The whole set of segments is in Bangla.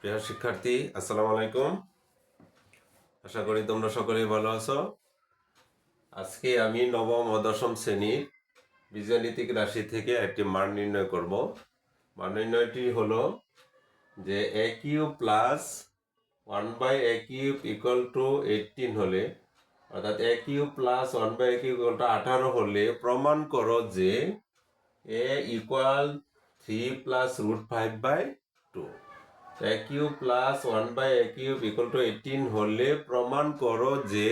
প্রিয় শিক্ষার্থী, আসসালামু আলাইকুম। আশা করি তোমরা সকলেই ভালো আছো। আজকে আমি নবম ও দশম শ্রেণির বীজগাণিতিক রাশি থেকে একটি মান নির্ণয় করব। মান নির্ণয়টি হলো যে a cube plus one by a cube equal to eighteen হলে, অর্থাৎ a cube plus one by a cube equal to আঠারো হলে প্রমাণ করো যে a equal three plus root five by two. A cube plus one by a cube equal to eighteen হলে প্রমাণ করো যে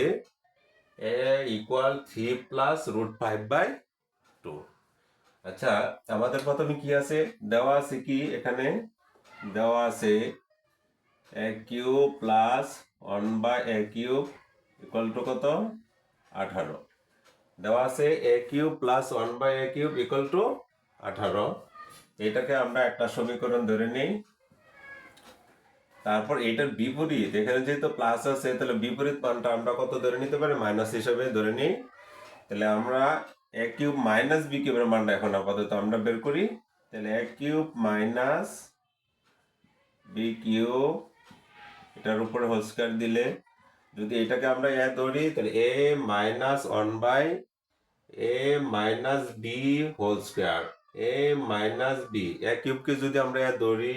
a equal three plus root five by two আচ্ছা আমাদের প্রথমে কি আছে? দেওয়া আছে কি এখানে? দেওয়া আছে a cube plus one by a cube equal to কত? আঠারো। দেওয়া আছে a cube plus one by a cube equal to আঠারো। এটাকে আমরা একটা সমীকরণ ধরে নিই। তারপর এটার বিপরীত, এখানে যেহেতু প্লাস আছে, তাহলে বিপরীত মানটা আমরা কত ধরে নিতে পারি? মাইনাস হিসাবে ধরে নিই। তাহলে আমরা এ কিউব মাইনাস বি কিউবের মানটা এখন আপাতত আমরা বের করি। তাহলে a cube minus b cube এটার উপরে হোল স্কয়ার দিলে, যদি এটাকে আমরা এ ধরি, তাহলে a minus one by a minus b whole square a minus b a কিউবকে যদি আমরা এ ধরি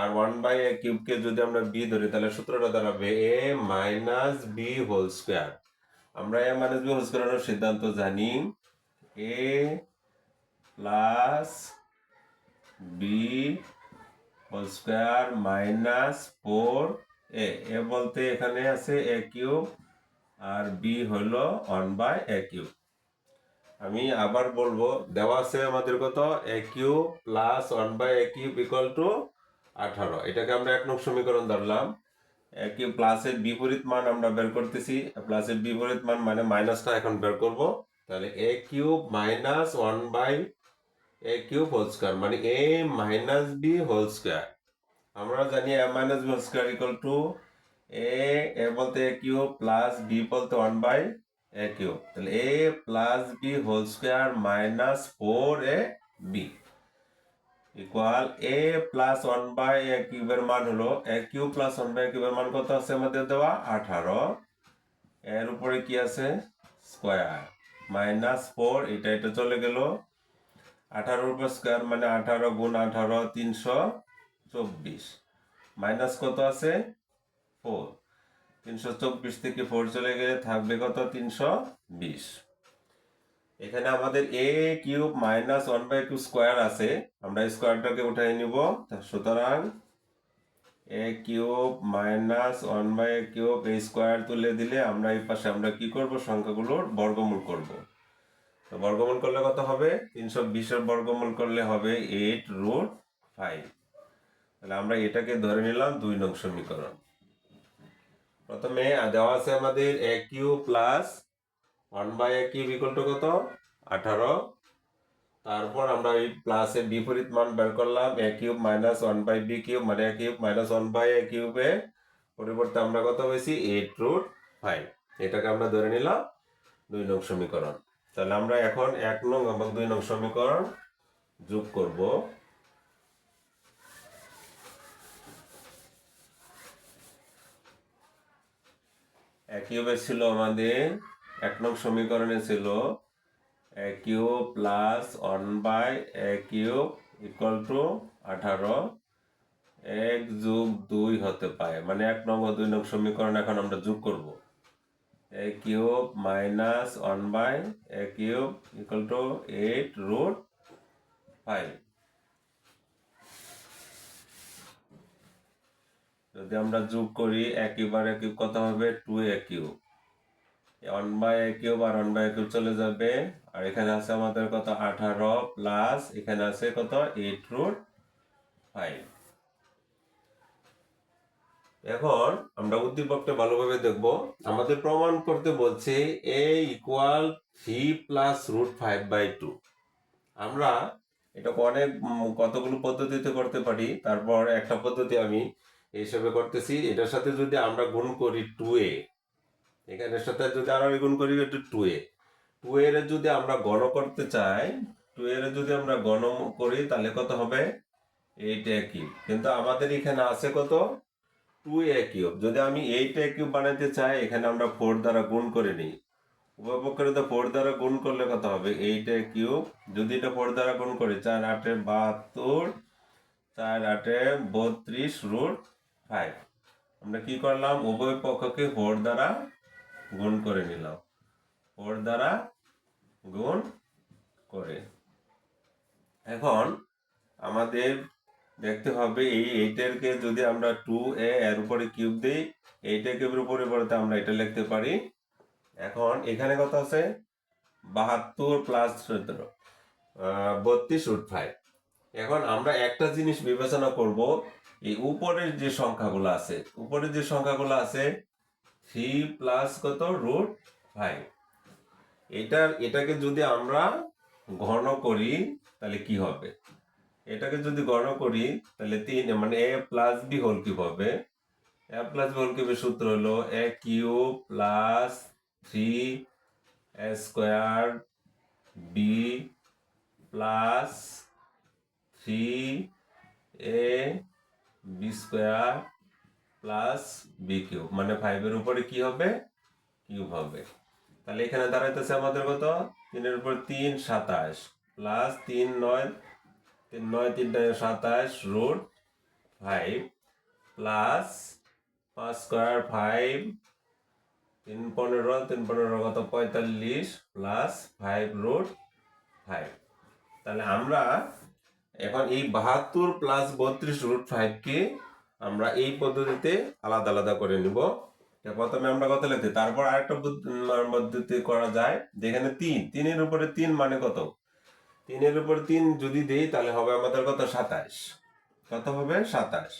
আর ওয়ান বাই এ কিউবকে যদি আমরা বি ধরি, তাহলে সূত্রটা দাঁড়াবে a minus b whole square আমরা এ মাইনাস বি হোল স্কয়ারের সিদ্ধান্ত জানি। A plus b whole square minus four a a বলতে এখানে আছে এ কিউব আর বি হলো ওয়ান বাই এ কিউব আমি আবার বলব, দেওয়া আছে আমাদের কত? A cube plus one by a cube equal to আঠারো। এটাকে আমরা এক নং সমীকরণ ধরলাম। এ প্লাসের বিপরীত মান আমরা বের করতেছি। প্লাসের বিপরীত মান মানে মাইনাসটা এখন বের করব। তাহলে a cube minus one by a cube whole square মানে a minus b whole square আমরা জানি a minus b whole square equal to a a বলতে এ কিউব প্লাস বি বলতে ওয়ান বাই এ কিউব তাহলে a plus b whole square minus four a b equal a plus one by a কিউবের মান হলো a cube plus one by কিউবের মান কত আছে আমাদের দেওয়া? আঠারো। এর উপরে কি আছে? স্কোয়ার মাইনাস ফোর এটা এটা চলে গেল। আঠারোর উপর স্কোয়ার মানে আঠারো গুণ আঠারো, তিনশো চব্বিশ। মাইনাস কত আছে? ফোর তিনশো চব্বিশ থেকে ফোর চলে গেলে থাকবে কত? তিনশো বিশ। এখানে আমাদের a cube minus one by two square আছে। আমরা স্কোয়ারটাকে উঠাই নিব। সুতরাং a cube minus one by cube এই স্কোয়ার তুলে দিলে আমরা এই পাশে আমরা কি করব? সংখ্যাগুলোর বর্গমূল করব। তো বর্গমূল করলে কত হবে? তিনশো বিশের বর্গমূল করলে হবে এইট রুট ফাইভ তাহলে আমরা এটাকে ধরে নিলাম দুই নং সমীকরণ। প্রথমে দেওয়া আছে আমাদের a cube plus one by a cube equal to কত? আঠারো। তারপর আমরা এই প্লাসের বিপরীত মান বের করলাম a cube minus one by b cube মানে a cube minus one by a কিউবে। পরিবর্তে আমরা কত পেয়েছি? এইট রুট ফাইভ এটাকে আমরা ধরে নিলাম, দুই নং সমীকরণ। তাহলে আমরা এখন এক নং এবং দুই নং সমীকরণ যোগ করব। এ কিউবে ছিল আমাদের এক নং সমীকরণে ছিল a cube plus one by a cube equal to আঠারো, এক যোগ দুই হতে পারে। মানে এক নং ও দুই নং সমীকরণ এখন আমরা যোগ করব। A cube minus one by a cube equal to eight root five. যদি আমরা যোগ করি, একেবারে কিউব কত হবে? Two a cube. One by a cube R one by A cube চলে যাবে। আর এখানে আছে আমাদের কত? আঠারো প্লাস এখানে আছে কত? এইট রুট ফাইভ এখন আমরা উদ্দীপকটা ভালোভাবে দেখব। আমাদের প্রমাণ করতে বলছে a equal three plus root five by two আমরা এটা অনেক কতগুলো পদ্ধতিতে করতে পারি, তারপর একটা পদ্ধতি আমি হিসেবে করতেছি। এটার সাথে যদি আমরা গুণ করি টু এ এখানের সাথে যদি আরও গুণ করি একটু টু এ। টু এর যদি আমরা গণ করতে চাই টু এর যদি আমরা গণ করি, তাহলে কত হবে? এইট এ কিউব কিন্তু আমাদের এখানে আছে কত? টু এ কিউব যদি আমি এইট এ কিউব বানাতে চাই, এখানে আমরা ফোর দ্বারা গুণ করে নিই। উভয় পক্ষের তো ফোর দ্বারা গুণ করলে কত হবে? এইট এ কিউব যদি এটা ফোর দ্বারা গুণ করি, চার আটে বাহাত্তর, চার আটে বত্রিশ রুট ফাইভ আমরা কি করলাম? উভয় পক্ষকে ফোর দ্বারা গুণ করে নিলাম। ফোর দ্বারা গুণ করে। এখন আমাদের দেখতে হবে এই এইটারকে যদি আমরা টু এ এর উপরে কিউব দিই, এইটা কিউবের উপরে পড়তে আমরা এটা লিখতে পারি। এখন এখানে কত আছে? বাহাত্তর প্লাস সতেরো বত্রিশ রুট ফাইভ এখন আমরা একটা জিনিস বিবেচনা করব, এই উপরের যে সংখ্যাগুলো আছে, উপরের যে সংখ্যাগুলো আছে থ্রি প্লাস কত? রুট ফাইভ এটার, এটাকে যদি আমরা ঘন করি, তাহলে কি হবে? এটাকে যদি গণ করি, তাহলে তিন মানে a plus b whole cube হবে। এ প্লাস বি হোল কিউবের সূত্র হলো a cube plus three a square b plus three a b square plus b cube মানে ফাইভের উপরে কি হবে? কিউব হবে। তাহলে এখানে দাঁড়াইতেছে আমাদের কত? তিনের উপর তিন, সাতাশ। প্লাস তিন, নয় তিন, নয় তিনটা সাতাশ রুট ফাইভ প্লাস পাঁচ স্কোয়ার ফাইভ তিন পনেরো তিন পনেরো কত? পঁয়তাল্লিশ প্লাস ফাইভ রুট ফাইভ তাহলে আমরা এখন এই বাহাত্তর প্লাস বত্রিশ রুট ফাইভকে আমরা এই পদ্ধতিতে আলাদা আলাদা করে নিব। প্রথমে আমরা কত লিখতে, তারপর আরেকটা পদ্ধতি করা যায়, যেখানে তিন, তিনের উপরে তিন মানে কত? তিনের উপর তিন যদি দেই, তাহলে হবে আমাদের কত? সাতাশ। কত হবে? সাতাশ।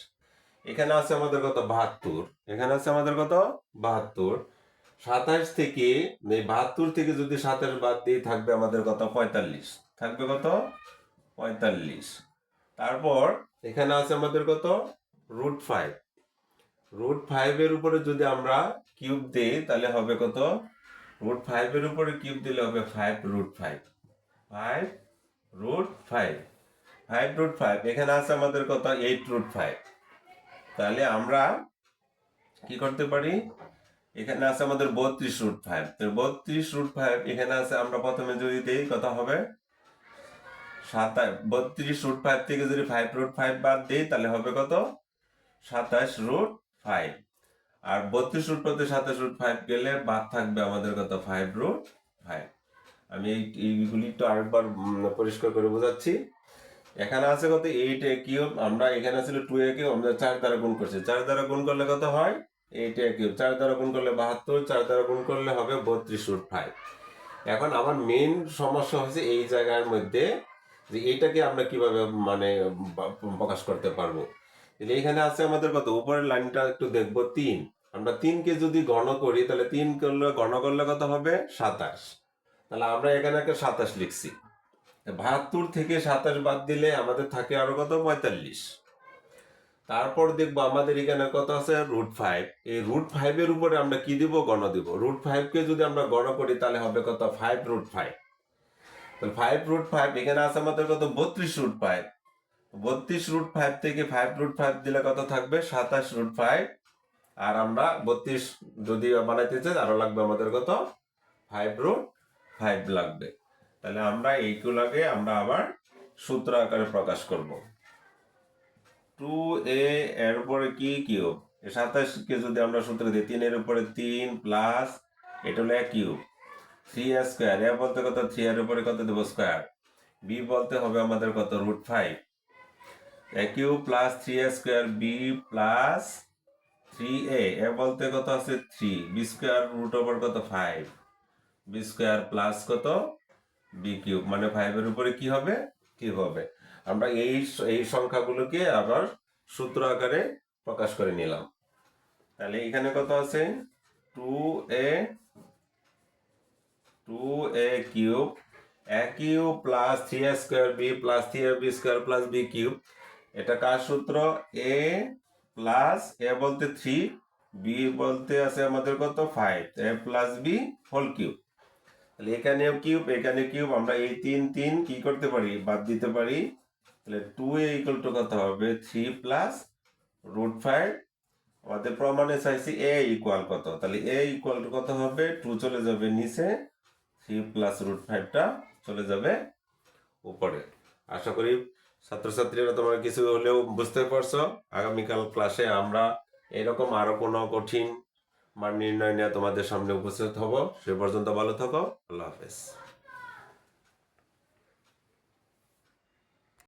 এখানে আছে আমাদের কত? বাহাত্তর। এখানে আছে আমাদের কত? বাহাত্তর। সাতাশ থেকে, এই বাহাত্তর থেকে যদি সাতাশ বাদ দিই থাকবে আমাদের কত? পঁয়তাল্লিশ। থাকবে কত? পঁয়তাল্লিশ। তারপর এখানে আছে আমাদের কত? রুট ফাইভ রুট ফাইভের উপরে যদি আমরা কিউব দিই, তাহলে হবে কত? রুট ফাইভের উপরে কিউব দিলে হবে five root five five root five five root five এখানে আছে আমাদের কত? এইট রুট ফাইভ তাহলে আমরা কি করতে পারি? এখানে আছে আমাদের বত্রিশ রুট ফাইভ বত্রিশ রুট ফাইভ এখানে আছে আমরা প্রথমে যদি দিই, কত হবে? সাতাশ, বত্রিশ রুট ফাইভ থেকে যদি ফাইভ রুট ফাইভ বাদ দিই, তাহলে হবে কত? সাতাশ রুট ফাইভ আর বত্রিশ রুট পথে সাতাশ রুট ফাইভ গেলে বাদ থাকবে আমাদের কত? ফাইভ রুট ফাইভ আমি এই এইগুলি একটু আরেকবার পরিষ্কার করে বোঝাচ্ছি। এখানে আছে কত? এইট এ কিউব আমরা এখানে ছিল টু এ কিউব আমরা চার দ্বারা গুণ করছি। চার দ্বারা গুণ করলে কত হয়? এইট এ কিউব চার দ্বারা গুণ করলে বাহাত্তর, চার দ্বারা গুণ করলে হবে বত্রিশ রুট ফাইভ এখন আমার মেন সমস্যা হচ্ছে এই জায়গার মধ্যে যে এইটাকে আমরা কীভাবে মানে প্রকাশ করতে পারব? তাহলে এখানে আছে আমাদের কত? উপরের লাইনটা একটু দেখব, তিন। আমরা তিনকে যদি গণ করি, তাহলে তিন করলে, গণ করলে কত হবে? সাতাশ। তাহলে আমরা এখানে একটা সাতাশ লিখছি। বাহাত্তর থেকে সাতাশ বাদ দিলে আমাদের থাকে আরও কত? পঁয়তাল্লিশ। তারপর দেখব আমাদের এখানে কত আছে? Root five. এই রুট ফাইভের উপরে আমরা কি দিব? গণ দিব। রুট ফাইভকে যদি আমরা গণ করি, তাহলে হবে কত? Five root five. তাহলে ফাইভ রুট ফাইভ, এখানে আছে আমাদের কত? বত্রিশ রুট ফাইভ। বত্রিশ রুট ফাইভ থেকে ফাইভ রুট ফাইভ দিলে কত থাকবে? সাতাশ রুট ফাইভ আর আমরা বত্রিশ যদি বানাইতে চাই আরও লাগবে আমাদের কত? ফাইভ রুট ফাইভ লাগবে। তাহলে আমরা এইগুলোকে আমরা আবার সূত্র আকারে প্রকাশ করব। টু এ এর উপরে কি কিউব? সাতাশকে যদি আমরা সূত্র দিই, তিনের উপরে তিন প্লাস এটা হলো এক কিউব। থ্রি স্কোয়ার এ বলতে কত? থ্রি এর উপরে কত দেবো স্কোয়ার বি বলতে হবে আমাদের কত? Root five a cube plus three a square b plus three a a বলতে কত আছে? Three b square root over কত? ফাইভ বি স্কোয়ার প্লাস কত? বি কিউব মানে ফাইভের উপরে কি হবে? কিউব হবে? আমরা এই এই সংখ্যাগুলোকে আবার সূত্র আকারে প্রকাশ করে নিলাম। তাহলে এখানে কত আছে? Two a two a cube a cube plus three a square b plus three a b square plus b cube এটা কার সূত্র? এ প্লাস এ বলতে থ্রি বি বলতে আছে আমাদের কত? Five a plus b whole cube তাহলে এখানেও কিউব এখানে কিউব আমরা এই তিন তিন কি করতে পারি? বাদ দিতে পারি। তাহলে টু এ ইকুয়াল টু কত হবে? থ্রি প্লাস রুট ফাইভ আমাদের প্রমাণে চাইছি এ ইকুয়াল কত। তাহলে এ ইকুয়াল টু কত হবে? টু চলে যাবে নিচে। থ্রি প্লাস রুট ফাইভটা চলে যাবে উপরে। আশা করি ছাত্রছাত্রীরা তোমরা কিছু হলেও বুঝতে পারছ। আগামীকাল ক্লাসে আমরা এরকম আরও কোনো কঠিন মান নির্ণয় নিয়ে তোমাদের সামনে উপস্থিত হব। সে পর্যন্ত ভালো থাকো। আল্লাহ হাফেজ।